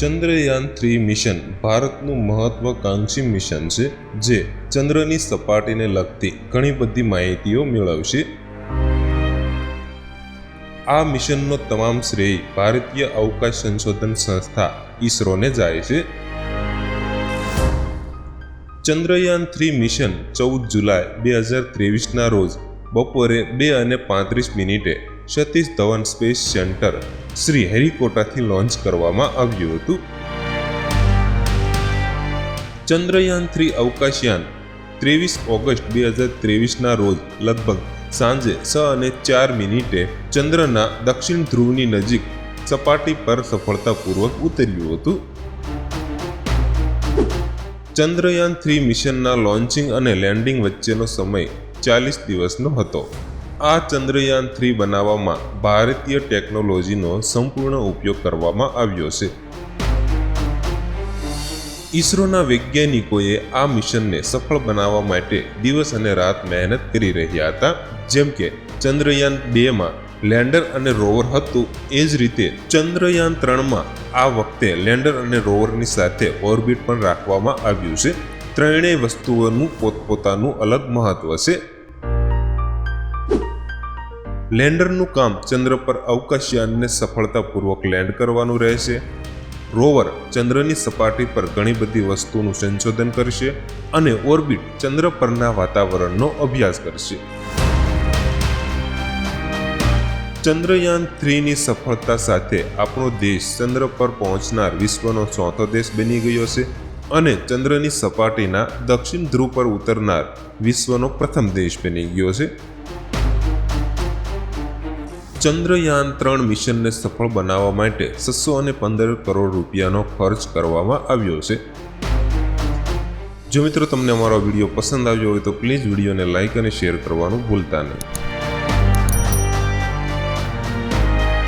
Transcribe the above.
Chandrayaan three mission ભારતનું મહત્વકાંક્ષી mission છે, જે ચંદ્રની સપાટીને લગતી ઘણી બધી માહિતીઓ મેળવશે. આ મિશનનો તમામ શ્રેય ભારતીય અવકાશ સંશોધન સંસ્થા ઈસરોને જાય છે. ચંદ્રયાન થ્રી મિશન ચૌદ જુલાઈ બે હજાર ત્રેવીસના રોજ બપોરે બે અને પાંત્રીસ મિનિટે સતીશ ધવન સ્પેસ સેન્ટર શ્રી હેરિકોટાથી લોન્ચ કરવામાં આવ્યું હતું. ચંદ્રયાન થ્રી અવકાશયાન, ત્રેવીસ ઓગસ્ટ બે હજાર ત્રેવીસના રોજ લગભગ સાંજે છ અને ચાર મિનિટે ચંદ્રના દક્ષિણ ધ્રુવની નજીક સપાટી પર સફળતાપૂર્વક ઉતર્યું હતું. ચંદ્રયાન થ્રી મિશનના લોન્ચિંગ અને લેન્ડિંગ વચ્ચેનો સમય ચાલીસ દિવસનો હતો. આ ચંદ્રયાન થ્રી બનાવવામાં ભારતીય ટેકનોલોજીનો સંપૂર્ણ ઉપયોગ કરવામાં આવ્યો છે. ઈસરોના વૈજ્ઞાનિકોએ આ મિશનને સફળ બનાવવા માટે દિવસ અને રાત મહેનત કરી રહ્યા હતા. જેમ કે, ચંદ્રયાન બેમાં લેન્ડર અને રોવર હતું. એ જ રીતે, ચંદ્રયાન ત્રણમાં આ વખતે લેન્ડર અને રોવરની સાથે ઓર્બિટ પણ રાખવામાં આવ્યું છે. ત્રણેય વસ્તુઓનું પોતપોતાનું અલગ મહત્વ છે. લેન્ડરનું કામ ચંદ્ર પર અવકાશયાનને સફળતાપૂર્વક લેન્ડ કરવાનું રહેશે. રોવર ચંદ્રની સપાટી પર ઘણી બધી વસ્તુનું સંશોધન કરશે અને ઓર્બિટ ચંદ્ર પરના વાતાવરણનો અભ્યાસ કરશે. ચંદ્રયાન થ્રીની સફળતા સાથે આપણો દેશ ચંદ્ર પર પહોંચનાર વિશ્વનો ચોથો દેશ બની ગયો છે અને ચંદ્રની સપાટીના દક્ષિણ ધ્રુવ પર ઉતરનાર વિશ્વનો પ્રથમ દેશ બની ગયો છે. ચંદ્રયાન ત્રણ મિશનને સફળ બનાવવા માટે છસો અને પંદર કરોડ રૂપિયાનો ખર્ચ કરવામાં આવ્યો છે. જો મિત્રો તમને અમારો વીડિયો પસંદ આવ્યો હોય તો પ્લીઝ વિડીયોને લાઇક અને શેર કરવાનું ભૂલતા નહીં.